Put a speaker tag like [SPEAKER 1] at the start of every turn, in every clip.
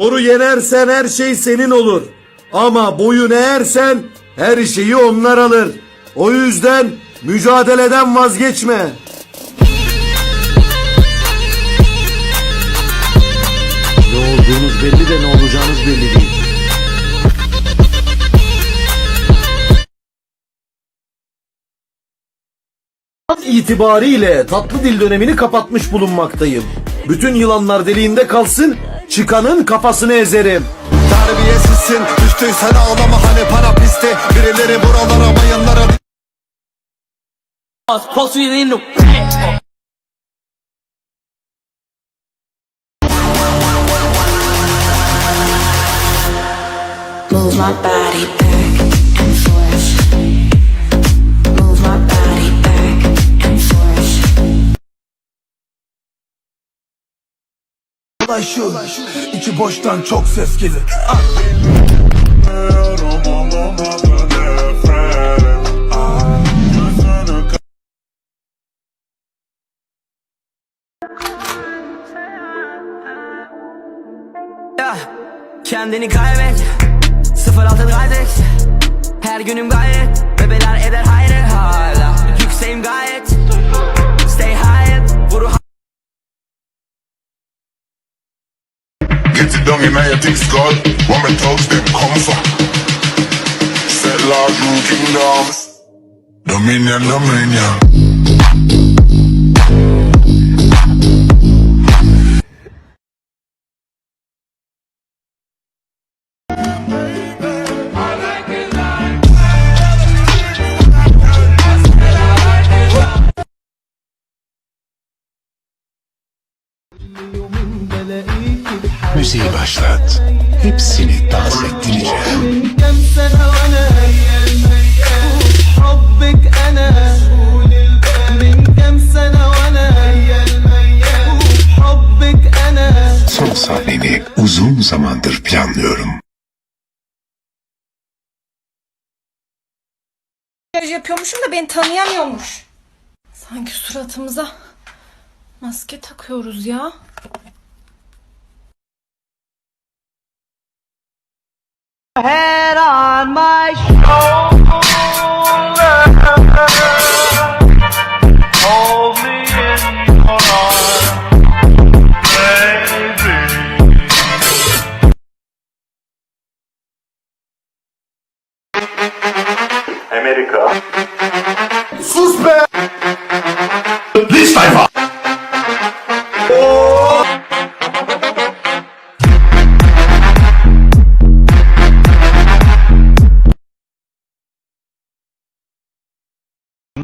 [SPEAKER 1] Zoru yenersen her şey senin olur. Ama boyun eğersen her şeyi onlar alır. O yüzden mücadeleden vazgeçme.
[SPEAKER 2] Ne olduğunuz belli de ne olacağınız belli değil.
[SPEAKER 1] İtibariyle tatlı dil dönemini kapatmış bulunmaktayım. Bütün yılanlar deliğinde kalsın, çıkanın kafasını ezerim.
[SPEAKER 3] Terbiyesizsin Düştüysen ağlama hani para pisti Birileri buralara
[SPEAKER 4] indo.
[SPEAKER 5] Move my body
[SPEAKER 3] Ulaşım içi boştan çok ses gelir.
[SPEAKER 4] Ya, Kendini kaybet. 0638 Her günüm gayet. Bebeler eder hayret. Hala Yükseğim gayet
[SPEAKER 6] Done in your thick skull. Woman thugs, them come for. Set large rule kingdoms. Dominion, Dominion.
[SPEAKER 7] hepsini
[SPEAKER 8] tazeleyeceğim.
[SPEAKER 7] Son sahnemi uzun zamandır planlıyorum.
[SPEAKER 9] Makyaj yapıyormuşum da beni tanıyamıyormuş. Sanki suratımıza maske takıyoruz ya.
[SPEAKER 4] head on my
[SPEAKER 1] shoulder. Hold
[SPEAKER 7] me in your arms, baby. America. Suspect. This time.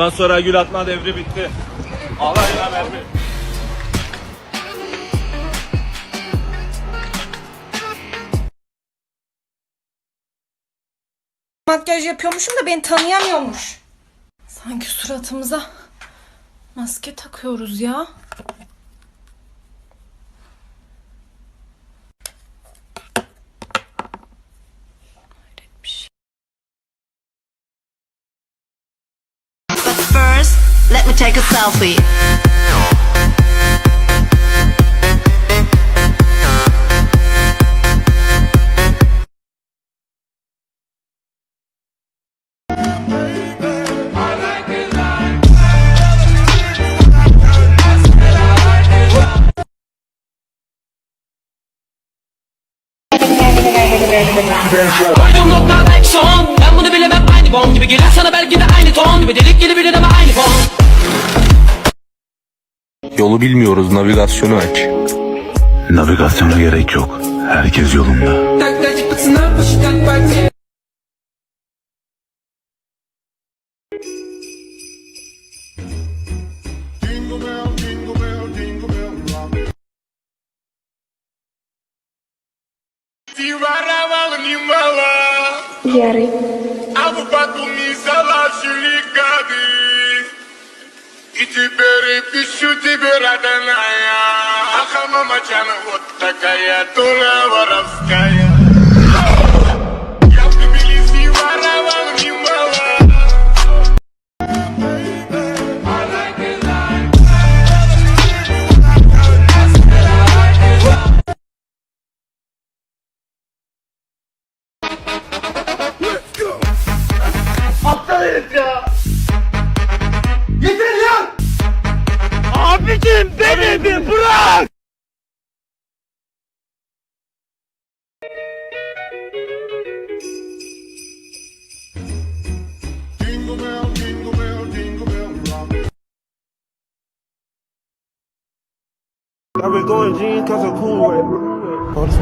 [SPEAKER 10] Bundan sonra gül atma devri bitti. Alayına mermi.
[SPEAKER 9] Makyaj yapıyormuşum da beni tanıyamıyormuş. Sanki suratımıza maske takıyoruz ya. Hayret bir şey.
[SPEAKER 5] But first, let me take a selfie.
[SPEAKER 4] Koyduğum nokta belki son Ben bunu bilemem aynı bon gibi. Gelir sana belki de aynı ton Bir delik gibi bilir ama aynı fon
[SPEAKER 11] Yolu bilmiyoruz, navigasyonu aç.
[SPEAKER 7] Navigasyona gerek yok. Herkes yolunda.
[SPEAKER 4] Так,
[SPEAKER 6] Теперь пищу тебе родная. Аха, мамачана, вот такая тула воровская.
[SPEAKER 12] I've been going jeans cause I'm cool with On the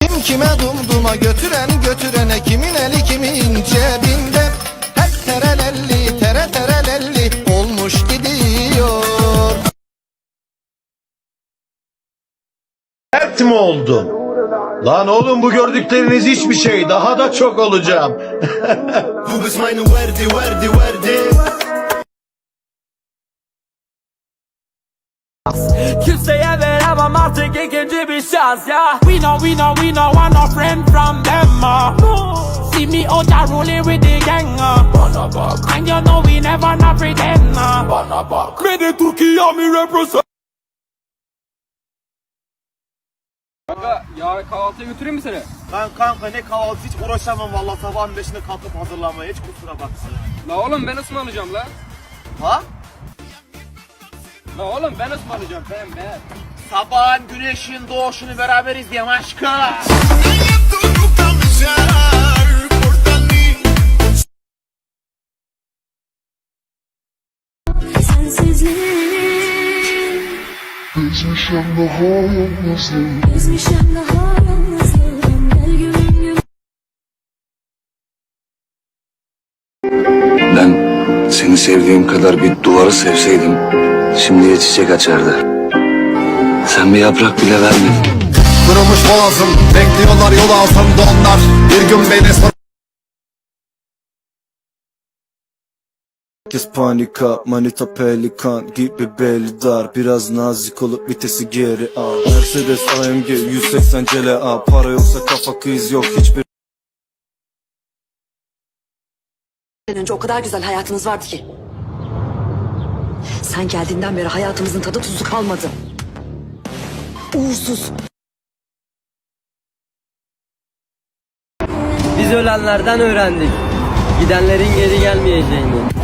[SPEAKER 7] Kim kime dumduma götüren götürene kimin eli kimin cebinde
[SPEAKER 1] Dert mi oldum? Lan oğlum bu gördükleriniz hiçbir şey. Daha da çok olacağım. Bu kız meine verdi verdi verdi.
[SPEAKER 13] Kimseye veremem artık ikinci bir şans ya We know we know we know want no friend from them uh. See me out there rolling with the gang uh. And you know we never not pretend uh. Bana bak Me de Türkiye mi represent
[SPEAKER 12] Yarın kahvaltıya götüreyim mi seni?
[SPEAKER 14] Ben kanka ne kahvaltı hiç uğraşamam valla sabahın beşinde kalkıp hazırlamaya hiç kusura bakma.
[SPEAKER 12] La oğlum ben ısmarlayacağım la.
[SPEAKER 14] Ha?
[SPEAKER 12] La oğlum ben ısmarlayacağım ben ben.
[SPEAKER 14] Sabahın güneşin doğuşunu beraber izleyelim aşkım.
[SPEAKER 15] Gezmişem daha yalnızlığım Gezmişem daha yalnızlığım Gel gülüm gülüm
[SPEAKER 16] Ben seni sevdiğim kadar bir duvarı sevseydim şimdiye çiçek açardı. Sen bir yaprak bile vermedin.
[SPEAKER 7] Kırılmış boğazım bekliyorlar yol altında onlar Bir gün beni sor
[SPEAKER 14] Herkes panika, manita pelikan gibi belli dar Biraz nazik olup vitesi geri al Mercedes AMG 180 CLA Para yoksa kafa kız yok hiçbir
[SPEAKER 17] önce o kadar güzel hayatımız vardı ki. Sen geldiğinden beri hayatımızın tadı tuzu kalmadı. Uğursuz.
[SPEAKER 13] Biz ölenlerden öğrendik Gidenlerin geri gelmeyeceğini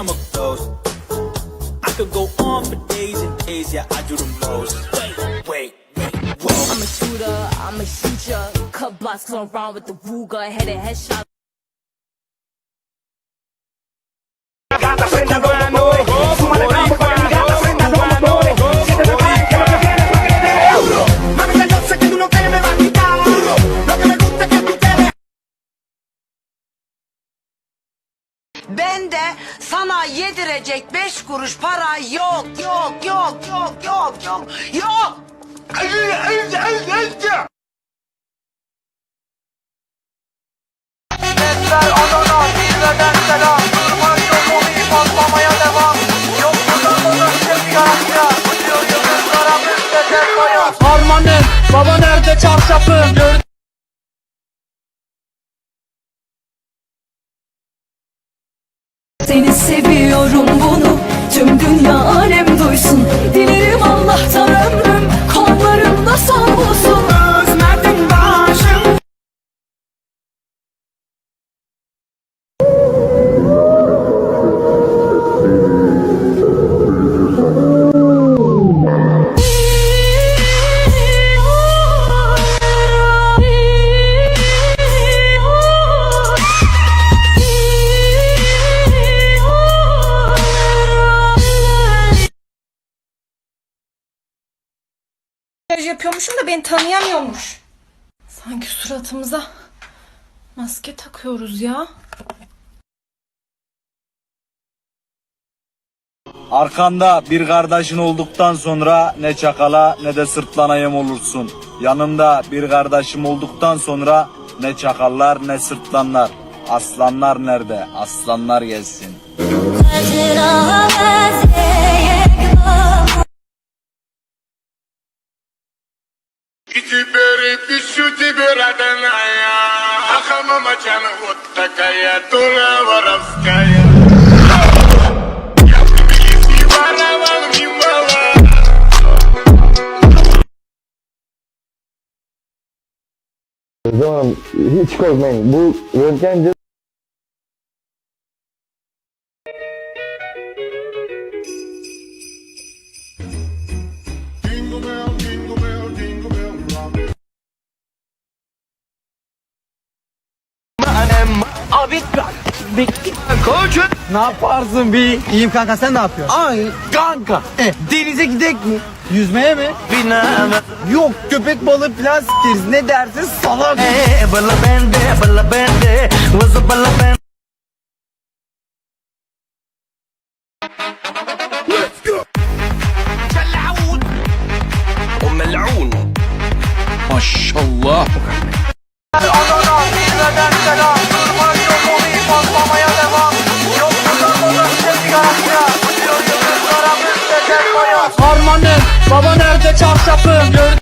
[SPEAKER 13] I'm a ghost. I could go on for days and days, yeah, I do the most. Wait, wait, wait, whoa.
[SPEAKER 15] I'm a shooter, I'm a shooter Cut blocks around with the Ruger Headed headshot
[SPEAKER 17] sana yedirecek beş kuruş para yok yok yok yok yok yok yok.
[SPEAKER 13] Harmanım, baba nerede çarşafım? Gördüm
[SPEAKER 15] Seni
[SPEAKER 17] beni tanıyamıyormuş. Sanki suratımıza maske takıyoruz ya.
[SPEAKER 12] Arkanda bir kardeşin olduktan sonra ne çakala ne de sırtlana yem olursun. Yanımda bir kardeşim olduktan sonra ne çakallar ne sırtlanlar. Aslanlar nerede? Aslanlar gelsin.
[SPEAKER 6] тебе, родная, Аха, мамочан, вот такая дура воровская. John,
[SPEAKER 16] hiç korkmayın. Bu
[SPEAKER 6] yöntem
[SPEAKER 5] Abi bekle. Koçum. Ne yaparsın bir?
[SPEAKER 18] İyiyim kanka sen ne yapıyorsun?
[SPEAKER 5] Ay kanka.
[SPEAKER 18] E, denize gidek mi? Yüzmeye mi?
[SPEAKER 5] Bilmem.
[SPEAKER 18] Yok köpek balığı falan sikeriz. Ne dersin salak?
[SPEAKER 5] Eh, bala bende, bala bende. A bala bende.
[SPEAKER 13] Maşallah.
[SPEAKER 5] Baba nerede çarşafım? Gördüm